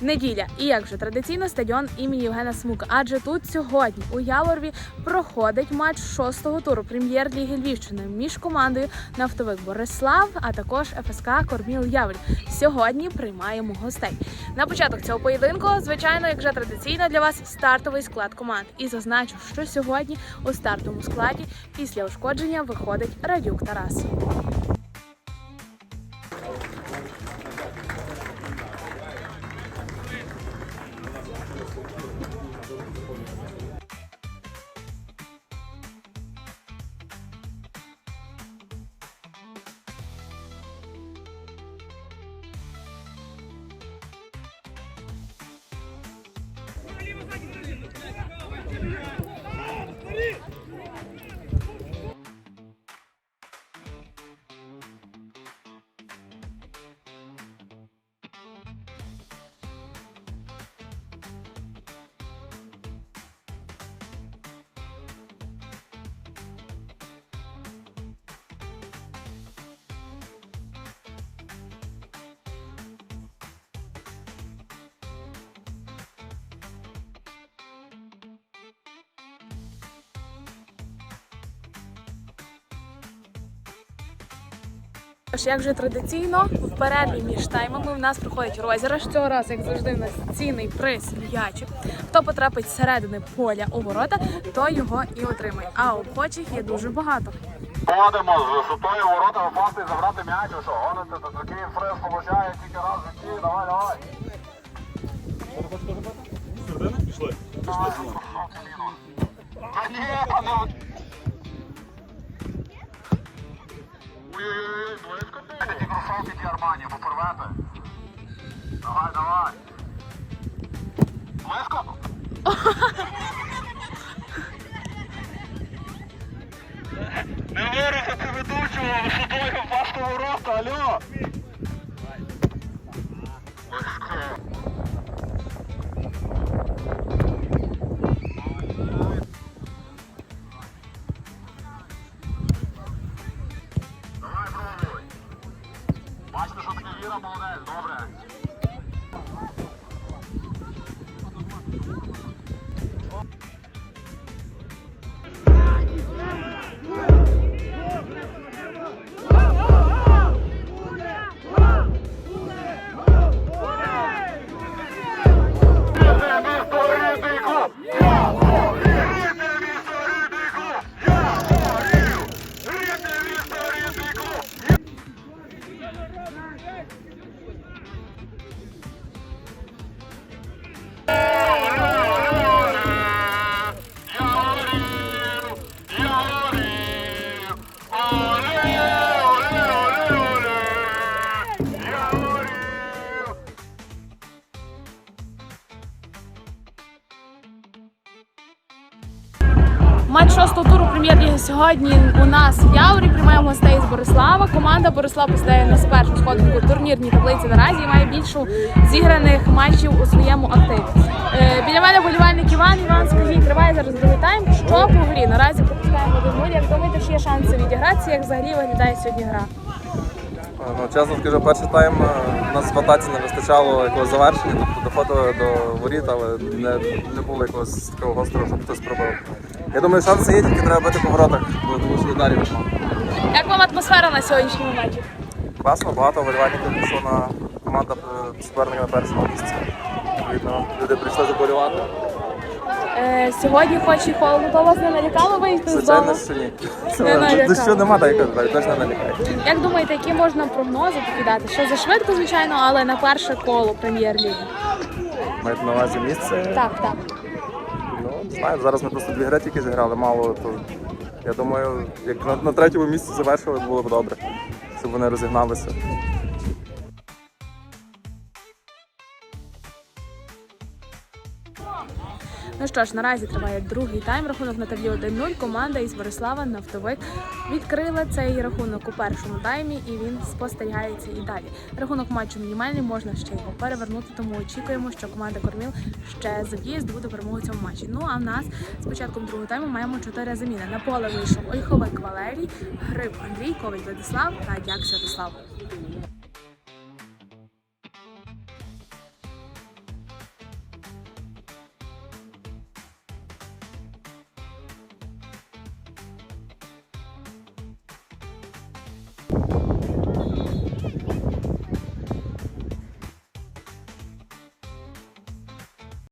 Неділя, і як же традиційно стадіон імені Євгена Смука. Адже тут сьогодні у Яворві проходить матч шостого туру прем'єр-ліги Львівщини між командою Нафтовик Борислав, а також ФСК Корміл Яворів. Сьогодні приймаємо гостей. На початок цього поєдинку, звичайно, як вже традиційно для вас стартовий склад команд. І зазначу, що сьогодні у стартовому складі після ушкодження виходить Радюк Тарас. Тож, як вже традиційно, в перерві між таймами в нас проходить розіграш. Цього разу, як завжди, в нас цінний приз м'ячик. Хто потрапить зсередини поля у ворота, той його і отримає. А охочих є дуже багато. Ходимо з шутою ворота впасти і забрати м'яч, що гоните, то такий фрес получає тільки раз в житті, давай, давай. Та ні, та не... Це ті ті Давай, давай. Близько? Не вирухати ведучого, висотою впасти росту, алло! Tira a mão, né? Dobra. Матч шостого туру прем'єр-ліги сьогодні у нас в Яворі. Приймаємо гостей з Борислава. Команда Борислав поставляє нас першу сходинку турнірній таблиці наразі і має більшу зіграних матчів у своєму активі. Е, біля мене болівальник Іван. Іван, скажіть, триває зараз другий тайм. Що по грі? Наразі пропускаємо 1-0. Як думаєте, чи є шанси відігратися? Як взагалі виглядає сьогодні гра? Ну, чесно скажу, перший тайм е, у нас в атаці не вистачало якогось завершення, тобто доходили до воріт, але не, не було якогось такого гострого, щоб хтось пробив. Я думаю, шанси є, тільки треба бити по воротах, бо тому що далі нема. Як вам атмосфера на сьогоднішньому матчі? Класно, багато вболівальників пішло на команда е, суперника на першому місці. Відповідно, люди прийшли заболівати. Е, сьогодні хоч і холодно, то вас не налякало вийти з дому? Звичайно, що ні. Не налякало. Дощу нема, так як кажуть, точно не лякає. Як думаєте, які можна прогнози покидати? Що за швидко, звичайно, але на перше коло прем'єр-ліги? Маєте на увазі місце. Так, так. Знаю, зараз ми просто дві гри тільки зіграли, мало, то я думаю, як на, на третьому місці завершили, було б добре, щоб вони розігналися. Ну що ж, наразі триває другий тайм. Рахунок на таблі 1-0. Команда із Борислава Нафтовик відкрила цей рахунок у першому таймі, і він спостерігається і далі. Рахунок матчу мінімальний, можна ще його перевернути, тому очікуємо, що команда Корміл ще заб'є і перемогу цьому матчі. Ну а в нас з початком другого тайму маємо чотири заміни. На поле вийшов Ольховик Валерій, Гриб Андрій, Коваль Владислав та Дяк Святослав.